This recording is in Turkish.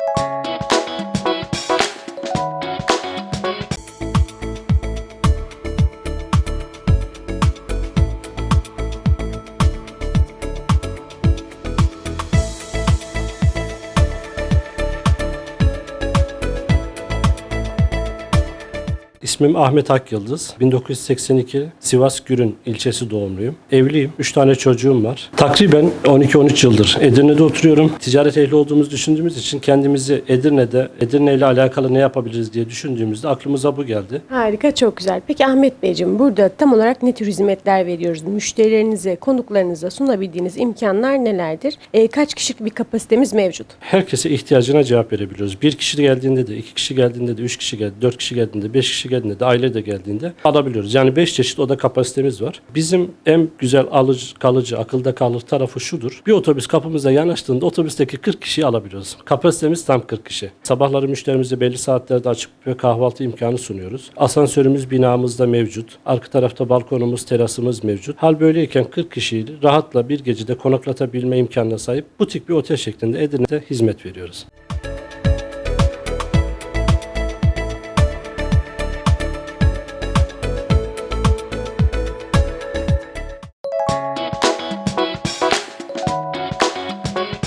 you İsmim Ahmet Akyıldız. 1982 Sivas Gürün ilçesi doğumluyum. Evliyim. 3 tane çocuğum var. Takriben 12-13 yıldır Edirne'de oturuyorum. Ticaret ehli olduğumuzu düşündüğümüz için kendimizi Edirne'de, Edirne ile alakalı ne yapabiliriz diye düşündüğümüzde aklımıza bu geldi. Harika, çok güzel. Peki Ahmet Beyciğim burada tam olarak ne tür hizmetler veriyoruz? Müşterilerinize, konuklarınıza sunabildiğiniz imkanlar nelerdir? Ee, kaç kişilik bir kapasitemiz mevcut? Herkese ihtiyacına cevap verebiliyoruz. Bir kişi geldiğinde de, iki kişi geldiğinde de, üç kişi geldi, dört kişi geldiğinde, beş kişi geldiğinde de, aile de geldiğinde alabiliyoruz. Yani beş çeşit oda kapasitemiz var. Bizim en güzel alıcı, kalıcı, akılda kalır tarafı şudur. Bir otobüs kapımıza yanaştığında otobüsteki 40 kişiyi alabiliyoruz. Kapasitemiz tam 40 kişi. Sabahları müşterimize belli saatlerde açık ve kahvaltı imkanı sunuyoruz. Asansörümüz binamızda mevcut. Arka tarafta balkonumuz, terasımız mevcut. Hal böyleyken 40 kişiyi rahatla bir gecede konaklatabilme imkanına sahip butik bir otel şeklinde Edirne'de hizmet veriyoruz.